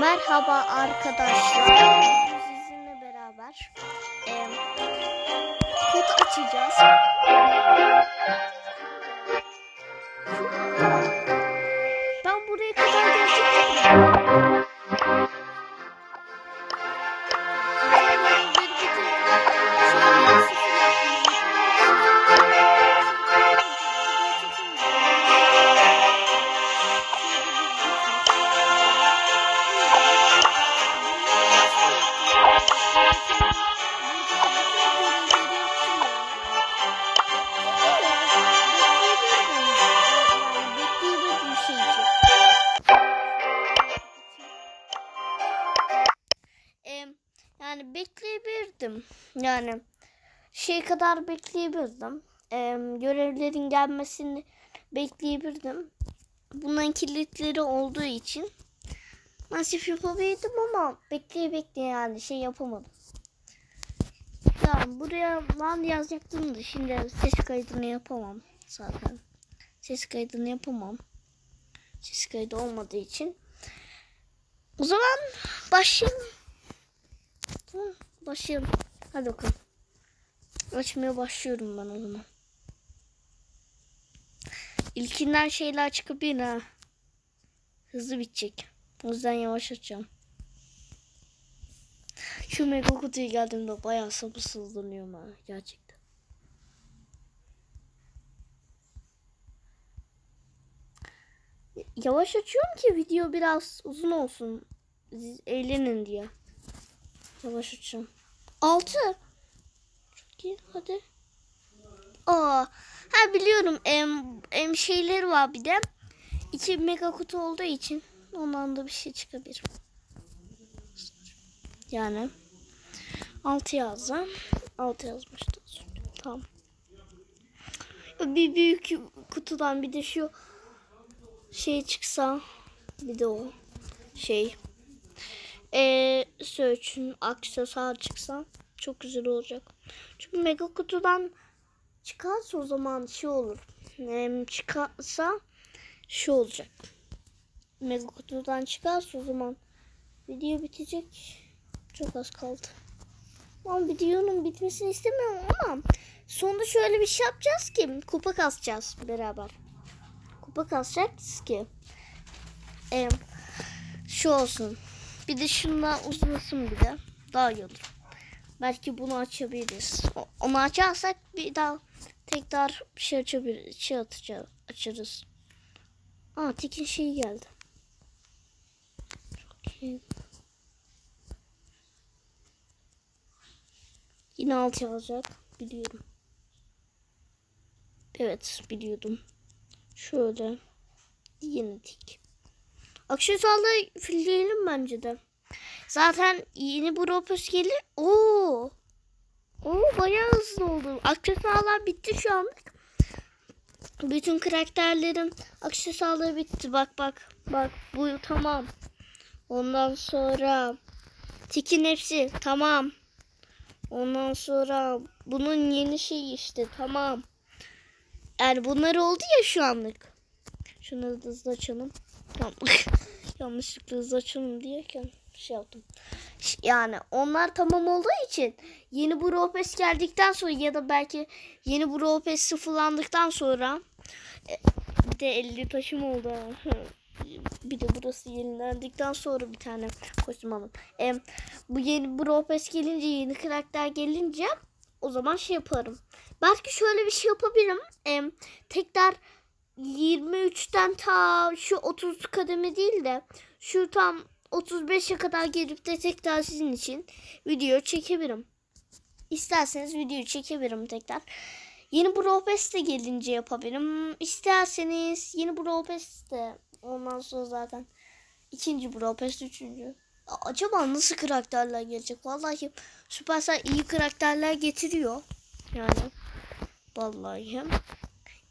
Merhaba arkadaşlar. Sizinle beraber e, yani bekleyebilirdim. Yani şey kadar bekleyebilirdim. Em, görevlerin gelmesini bekleyebilirdim. Bunların kilitleri olduğu için nasip yapabilirdim ama bekleye bekleye yani şey yapamadım. Tamam buraya lan yazacaktım da şimdi ses kaydını yapamam zaten. Ses kaydını yapamam. Ses kaydı olmadığı için. O zaman başlayalım. Başlayalım. Hadi bakalım. Açmaya başlıyorum ben o zaman. İlkinden şeyler çıkabilir ha. Hızlı bitecek. O yüzden yavaş açacağım. Şu mega kutuya geldiğimde bayağı sabırsızlanıyorum ha gerçekten. Yavaş açıyorum ki video biraz uzun olsun. Siz eğlenin diye. Yavaş açıyorum. Altı. Çok iyi hadi. Aa, ha biliyorum em, em şeyleri var bir de. İki mega kutu olduğu için ondan da bir şey çıkabilir. Yani 6 yazdım. 6 yazmıştı. Tamam. Bir büyük kutudan bir de şu şey çıksa bir de o şey eee Search'ün aksesuar çıksa çok güzel olacak. Çünkü mega kutudan çıkarsa o zaman şey olur. Hem çıkarsa şu olacak. Mega kutudan çıkarsa o zaman video bitecek. Çok az kaldı. Ama videonun bitmesini istemiyorum ama sonunda şöyle bir şey yapacağız ki kupa kasacağız beraber. Kupa kasacağız ki e, şu olsun. Bir de şundan uzasın bir de. Daha iyi olur. Belki bunu açabiliriz. Onu açarsak bir daha tekrar bir şey açabiliriz. Şey atacağız, açarız. Aa Tekin şey geldi. İyi. Yine altı alacak. Biliyorum. Evet biliyordum. Şöyle. Yine tik. Aksesuarla filleyelim bence de. Zaten yeni Bropos gelir. Oo. Oo bayağı hızlı oldu. Aksesuarlar bitti şu anlık. Bütün karakterlerin aksesuarları bitti. Bak bak. Bak bu tamam. Ondan sonra Tikin hepsi tamam. Ondan sonra bunun yeni şey işte tamam. Yani bunlar oldu ya şu anlık. Şunu da hızlı açalım. Yanlışlıkla hızlı açalım diyerken şey yaptım. Yani onlar tamam olduğu için yeni bu Ropes geldikten sonra ya da belki yeni bu Ropes sıfırlandıktan sonra e, bir de 50 taşım oldu. bir de burası yenilendikten sonra bir tane kostüm aldım. E, bu yeni bu Ropes gelince yeni karakter gelince o zaman şey yaparım. Belki şöyle bir şey yapabilirim. E, tekrar 23'ten ta şu 30 kademe değil de şu tam 35'e kadar gelip de tekrar sizin için video çekebilirim. İsterseniz video çekebilirim tekrar. Yeni Brawl de gelince yapabilirim. İsterseniz yeni Brawl de ondan sonra zaten ikinci Brawl Pass, üçüncü. Acaba nasıl karakterler gelecek? Vallahi Supercell iyi karakterler getiriyor. Yani vallahi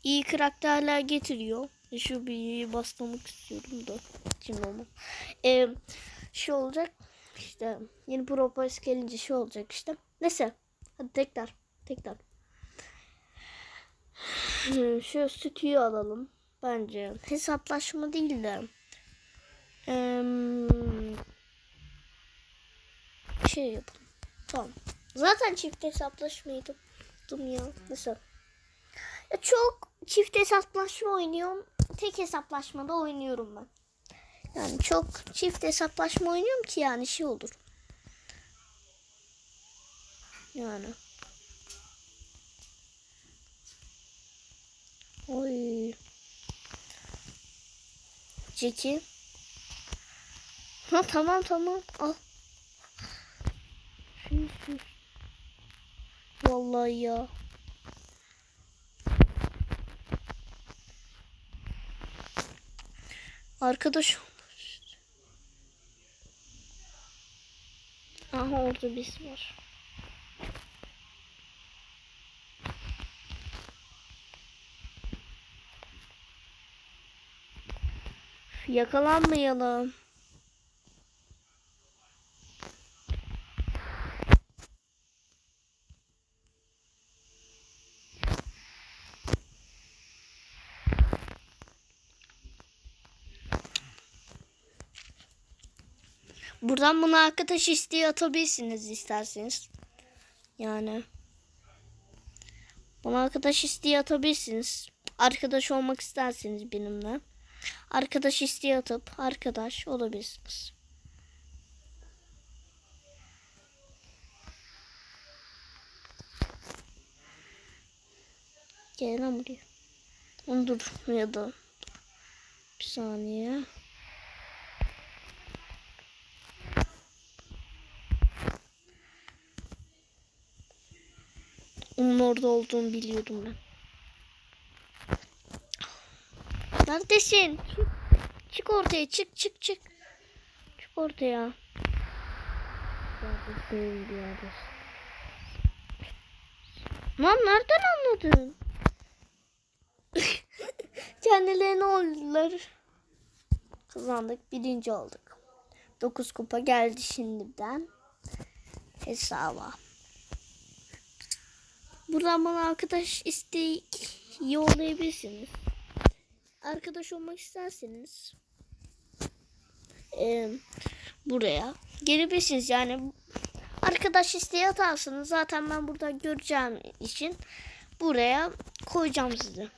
iyi karakterler getiriyor. Şu bir bastırmak istiyorum da. Şimdi olmam. Ee, şey olacak işte yeni propos gelince şey olacak işte. Neyse. Hadi tekrar. Tekrar. Hmm, Şu stüdyoyu alalım. Bence hesaplaşma değil de em, şey yapalım. Tamam. Zaten çift hesaplaşmaydım. ya. Nasıl? Ya çok çift hesaplaşma oynuyorum. Tek hesaplaşmada oynuyorum ben. Yani çok çift hesaplaşma oynuyorum ki yani şey olur. Yani. Oy. Jackie. Ha tamam tamam al. Vallahi ya. Arkadaş Aha orada biz var. Yakalanmayalım. Buradan bana arkadaş isteği atabilirsiniz isterseniz. Yani. Bana arkadaş isteği atabilirsiniz. Arkadaş olmak isterseniz benimle. Arkadaş isteği atıp arkadaş olabilirsiniz. Gel lan buraya. Onu dur ya da bir saniye. Onun orada olduğunu biliyordum ben. Neredesin? Çık, çık ortaya çık çık çık. Çık ortaya. Neredesin bir yerdesin. Lan nereden anladın? Kendilerine oldular. Kazandık. Birinci olduk. 9 kupa geldi şimdiden. Hesaba. Buradan bana arkadaş isteği yollayabilirsiniz. Arkadaş olmak isterseniz e, buraya gelebilirsiniz. Yani arkadaş isteği atarsınız. Zaten ben burada göreceğim için buraya koyacağım sizi.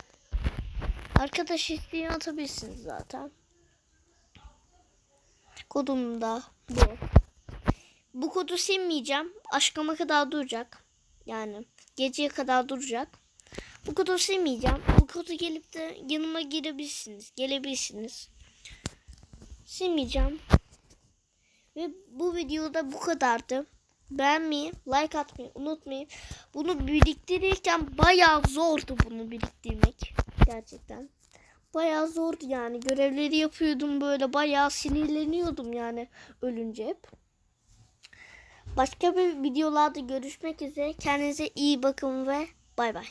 Arkadaş isteği atabilirsiniz zaten. Kodum da bu. Bu kodu silmeyeceğim. Aşkıma kadar duracak. Yani geceye kadar duracak. Bu kodu silmeyeceğim. Bu kodu gelip de yanıma girebilirsiniz. Gelebilirsiniz. Silmeyeceğim. Ve bu videoda bu kadardı. Beğenmeyi, like atmayı unutmayın. Bunu biriktirirken bayağı zordu bunu biriktirmek. Gerçekten. Bayağı zordu yani. Görevleri yapıyordum böyle. Bayağı sinirleniyordum yani ölünce hep. Başka bir videolarda görüşmek üzere. Kendinize iyi bakın ve bay bay.